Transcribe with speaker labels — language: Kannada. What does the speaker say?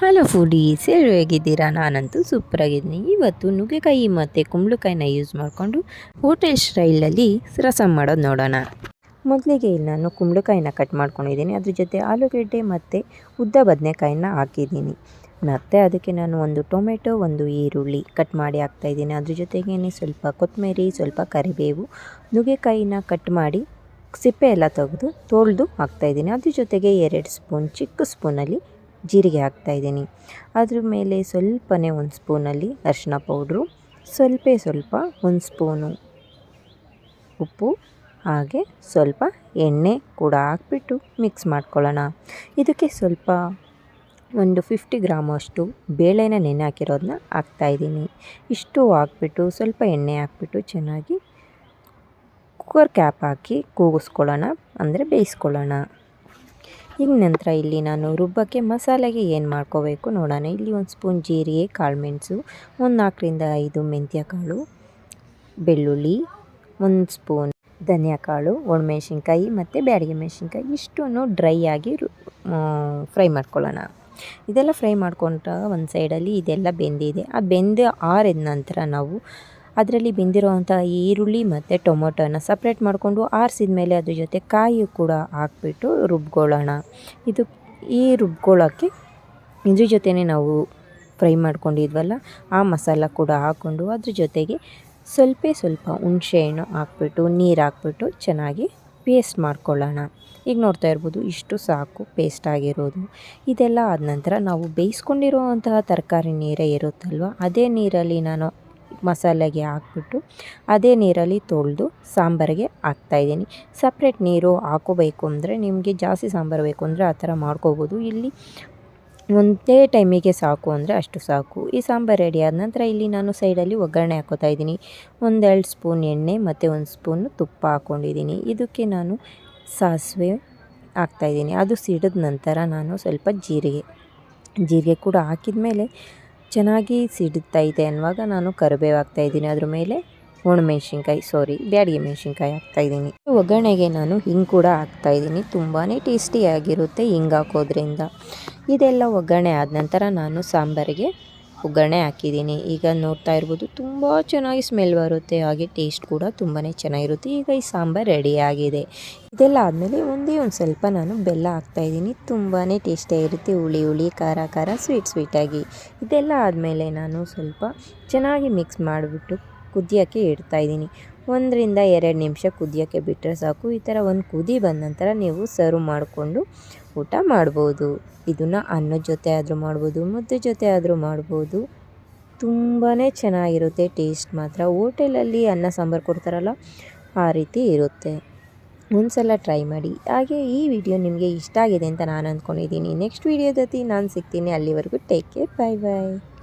Speaker 1: ಹಲೋ ಫುಡೀಸ್ ಎಲ್ಲರೂ ಹೇಗಿದ್ದೀರಾ? ನಾನಂತೂ ಸೂಪರಾಗಿದ್ದೀನಿ ಇವತ್ತು ನುಗ್ಗೆಕಾಯಿ ಮತ್ತು ಕುಂಬಳಕಾಯಿನ ಯೂಸ್ ಮಾಡಿಕೊಂಡು ಹೋಟೆಲ್ ಸ್ಟೈಲಲ್ಲಿ ರಸಮ್ ಮಾಡೋದು ನೋಡೋಣ. ಮೊದಲಿಗೆ ಇಲ್ಲಿ ನಾನು ಕುಂಬಳಕಾಯಿನ ಕಟ್ ಮಾಡ್ಕೊಂಡಿದ್ದೀನಿ. ಅದ್ರ ಜೊತೆ ಆಲೂಗಡ್ಡೆ ಮತ್ತು ಉದ್ದ ಬದನೆಕಾಯಿನ ಹಾಕಿದ್ದೀನಿ. ಮತ್ತು ಅದಕ್ಕೆ ನಾನು ಒಂದು ಟೊಮೆಟೊ, ಒಂದು ಈರುಳ್ಳಿ ಕಟ್ ಮಾಡಿ ಹಾಕ್ತಾಯಿದ್ದೀನಿ ಅದ್ರ ಜೊತೆಗೇ ಸ್ವಲ್ಪ ಕೊತ್ತಂಬರಿ, ಸ್ವಲ್ಪ ಕರಿಬೇವು, ನುಗ್ಗೆಕಾಯಿನ ಕಟ್ ಮಾಡಿ ಸಿಪ್ಪೆ ಎಲ್ಲ ತೆಗೆದು ತೊಳೆದು ಹಾಕ್ತಾಯಿದ್ದೀನಿ ಅದ್ರ ಜೊತೆಗೆ ಎರಡು ಸ್ಪೂನ್ ಚಿಕ್ಕ ಸ್ಪೂನಲ್ಲಿ ಜೀರಿಗೆ ಹಾಕ್ತಾಯಿದ್ದೀನಿ ಅದ್ರ ಮೇಲೆ ಸ್ವಲ್ಪನೇ ಒಂದು ಸ್ಪೂನಲ್ಲಿ ಅರಿಶಿನ ಪೌಡ್ರು, ಸ್ವಲ್ಪ ಸ್ವಲ್ಪ ಒಂದು ಸ್ಪೂನು ಉಪ್ಪು, ಹಾಗೆ ಸ್ವಲ್ಪ ಎಣ್ಣೆ ಕೂಡ ಹಾಕ್ಬಿಟ್ಟು ಮಿಕ್ಸ್ ಮಾಡ್ಕೊಳ್ಳೋಣ. ಇದಕ್ಕೆ ಸ್ವಲ್ಪ ಒಂದು ಫಿಫ್ಟಿ ಗ್ರಾಮ್ ಅಷ್ಟು ಬೇಳೆನ ನೆನೆ ಹಾಕಿರೋದನ್ನ ಹಾಕ್ತಾಯಿದ್ದೀನಿ ಇಷ್ಟು ಹಾಕ್ಬಿಟ್ಟು ಸ್ವಲ್ಪ ಎಣ್ಣೆ ಹಾಕ್ಬಿಟ್ಟು ಚೆನ್ನಾಗಿ ಕುಕ್ಕರ್ ಕ್ಯಾಪ್ ಹಾಕಿ ಕೂಗಿಸ್ಕೊಳ್ಳೋಣ, ಅಂದರೆ ಬೇಯಿಸ್ಕೊಳ್ಳೋಣ. ಈಗ ನಂತರ ಇಲ್ಲಿ ನಾನು ರುಬ್ಬಕ್ಕೆ ಮಸಾಲೆಗೆ ಏನು ಮಾಡ್ಕೋಬೇಕು ನೋಡೋಣ. ಇಲ್ಲಿ ಒಂದು ಸ್ಪೂನ್ ಜೀರಿಗೆ ಕಾಳುಮೆಣಸು ಒಂದು ನಾಲ್ಕರಿಂದ ಐದು ಮೆಂತ್ಯ ಕಾಳು ಬೆಳ್ಳುಳ್ಳಿ, ಒಂದು ಸ್ಪೂನ್ ಧನಿಯಾ ಕಾಳು ಒಣಮೆಣ್ಸಿನ್ಕಾಯಿ ಮತ್ತು ಬ್ಯಾಡಿಗೆ ಮೆಣಸಿನ್ಕಾಯಿ ಇಷ್ಟನ್ನು ಡ್ರೈ ಆಗಿ ಫ್ರೈ ಮಾಡ್ಕೊಳ್ಳೋಣ. ಇದೆಲ್ಲ ಫ್ರೈ ಮಾಡ್ಕೊಂಡ್ರೆ ಒಂದು ಸೈಡಲ್ಲಿ ಇದೆಲ್ಲ ಬೆಂದಿದೆ. ಆ ಬೆಂದು ಆರಿದ ನಂತರ ನಾವು ಅದರಲ್ಲಿ ಬೆಂದಿರೋವಂಥ ಈರುಳ್ಳಿ ಮತ್ತು ಟೊಮೊಟೊನ ಸಪ್ರೇಟ್ ಮಾಡಿಕೊಂಡು ಆರಿಸಿದ ಮೇಲೆ ಅದ್ರ ಜೊತೆ ಕಾಯಿ ಕೂಡ ಹಾಕ್ಬಿಟ್ಟು ರುಬ್ಕೊಳ್ಳೋಣ. ಇದು ಈ ರುಬ್ಕೊಳ್ಳೋಕ್ಕೆ ಇದ್ರ ಜೊತೆನೇ ನಾವು ಫ್ರೈ ಮಾಡ್ಕೊಂಡಿದ್ವಲ್ಲ, ಆ ಮಸಾಲ ಕೂಡ ಹಾಕ್ಕೊಂಡು ಅದ್ರ ಜೊತೆಗೆ ಸ್ವಲ್ಪ ಸ್ವಲ್ಪ ಹುಣಸೆಹಣ್ಣು ಹಾಕ್ಬಿಟ್ಟು, ನೀರು ಹಾಕ್ಬಿಟ್ಟು ಚೆನ್ನಾಗಿ ಪೇಸ್ಟ್ ಮಾಡ್ಕೊಳ್ಳೋಣ. ಈಗ ನೋಡ್ತಾ ಇರ್ಬೋದು ಇಷ್ಟು ಸಾಕು ಪೇಸ್ಟ್ ಆಗಿರೋದು. ಇದೆಲ್ಲ ಆದ ನಂತರ ನಾವು ಬೇಯಿಸ್ಕೊಂಡಿರುವಂತಹ ತರಕಾರಿ ನೀರೇ ಇರುತ್ತಲ್ವ, ಅದೇ ನೀರಲ್ಲಿ ನಾನು ಮಸಾಲೆಗೆ ಹಾಕ್ಬಿಟ್ಟು ಅದೇ ನೀರಲ್ಲಿ ತೊಳೆದು ಸಾಂಬಾರಿಗೆ ಹಾಕ್ತಾಯಿದ್ದೀನಿ ಸಪ್ರೇಟ್ ನೀರು ಹಾಕೋಬೇಕು ಅಂದರೆ ನಿಮಗೆ ಜಾಸ್ತಿ ಸಾಂಬಾರು ಬೇಕು ಅಂದರೆ ಆ ಥರ ಮಾಡ್ಕೋಬೋದು. ಇಲ್ಲಿ ಒಂದೇ ಟೈಮಿಗೆ ಸಾಕು ಅಂದರೆ ಅಷ್ಟು ಸಾಕು. ಈ ಸಾಂಬಾರು ರೆಡಿ ಆದ ನಂತರ ಇಲ್ಲಿ ನಾನು ಸೈಡಲ್ಲಿ ಒಗ್ಗರಣೆ ಹಾಕೋತಾ ಇದ್ದೀನಿ. ಒಂದೆರಡು ಸ್ಪೂನ್ ಎಣ್ಣೆ ಮತ್ತು ಒಂದು ಸ್ಪೂನ್ ತುಪ್ಪ ಹಾಕ್ಕೊಂಡಿದ್ದೀನಿ ಇದಕ್ಕೆ ನಾನು ಸಾಸಿವೆ ಹಾಕ್ತಾಯಿದ್ದೀನಿ ಅದು ಸಿಡಿದ ನಂತರ ನಾನು ಸ್ವಲ್ಪ ಜೀರಿಗೆ ಜೀರಿಗೆ ಕೂಡ ಹಾಕಿದ ಮೇಲೆ ಚೆನ್ನಾಗಿ ಸಿಡುತ್ತಾ ಇದೆ ಅನ್ನುವಾಗ ನಾನು ಕರಿಬೇವು ಹಾಕ್ತಾಯಿದ್ದೀನಿ ಅದ್ರ ಮೇಲೆ ಒಣಮೆಣ್ಸಿನ್ಕಾಯಿ ಸಾರಿ ಬ್ಯಾಡಿಗೆ ಮೆಣಸಿನ್ಕಾಯಿ ಹಾಕ್ತಾಯಿದ್ದೀನಿ ಒಗ್ಗರಣೆಗೆ ನಾನು ಹಿಂಗೆ ಕೂಡ ಹಾಕ್ತಾಯಿದ್ದೀನಿ ತುಂಬಾ ಟೇಸ್ಟಿಯಾಗಿರುತ್ತೆ ಹಿಂಗೆ ಹಾಕೋದ್ರಿಂದ. ಇದೆಲ್ಲ ಒಗ್ಗರಣೆ ಆದ ನಂತರ ನಾನು ಸಾಂಬಾರಿಗೆ ಒಗ್ಗರಣೆ ಹಾಕಿದ್ದೀನಿ. ಈಗ ನೋಡ್ತಾ ಇರ್ಬೋದು, ತುಂಬ ಚೆನ್ನಾಗಿ ಸ್ಮೆಲ್ ಬರುತ್ತೆ. ಹಾಗೆ ಟೇಸ್ಟ್ ಕೂಡ ತುಂಬಾ ಚೆನ್ನಾಗಿರುತ್ತೆ. ಈಗ ಈ ಸಾಂಬಾರು ರೆಡಿಯಾಗಿದೆ ಇದೆಲ್ಲ ಆದಮೇಲೆ ಒಂದೇ ಒಂದು ಸ್ವಲ್ಪ ನಾನು ಬೆಲ್ಲ ಹಾಕ್ತಾಯಿದ್ದೀನಿ ತುಂಬಾ ಟೇಸ್ಟಿಯಾಗಿರುತ್ತೆ ಹುಳಿ ಹುಳಿ, ಖಾರ ಖಾರ ಸ್ವೀಟ್ ಸ್ವೀಟಾಗಿ ಇದೆಲ್ಲ ಆದಮೇಲೆ ನಾನು ಸ್ವಲ್ಪ ಚೆನ್ನಾಗಿ ಮಿಕ್ಸ್ ಮಾಡಿಬಿಟ್ಟು ಕುದಿಯೋಕ್ಕೆ ಇಡ್ತಾಯಿದ್ದೀನಿ ಒಂದರಿಂದ ಎರಡು ನಿಮಿಷ ಕುದಿಯೋಕ್ಕೆ ಬಿಟ್ಟರೆ ಸಾಕು. ಈ ಥರ ಒಂದು ಕುದಿ ಬಂದ ನಂತರ ನೀವು ಸರ್ವ್ ಮಾಡಿಕೊಂಡು ಊಟ ಮಾಡ್ಬೋದು. ಇದನ್ನು ಅನ್ನದ ಜೊತೆ ಆದರೂ ಮಾಡ್ಬೋದು, ಮುದ್ದೆ ಜೊತೆ ಆದರೂ ಮಾಡ್ಬೋದು. ತುಂಬಾ ಚೆನ್ನಾಗಿರುತ್ತೆ, ಟೇಸ್ಟ್ ಮಾತ್ರ. ಓಟೆಲಲ್ಲಿ ಅನ್ನ, ಸಾಂಬಾರು ಕೊಡ್ತಾರಲ್ಲ, ಆ ರೀತಿ ಇರುತ್ತೆ. ಒಂದು ಸಲ ಟ್ರೈ ಮಾಡಿ. ಹಾಗೆ ಈ ವಿಡಿಯೋ ನಿಮಗೆ ಇಷ್ಟ ಆಗಿದೆ ಅಂತ ನಾನು ಅಂದ್ಕೊಂಡಿದ್ದೀನಿ. ನೆಕ್ಸ್ಟ್ ವಿಡಿಯೋದಲ್ಲಿ ನಾನು ಸಿಗ್ತೀನಿ. ಅಲ್ಲಿವರೆಗೂ ಟೇಕ್ ಕೇರ್. ಬಾಯ್ ಬಾಯ್.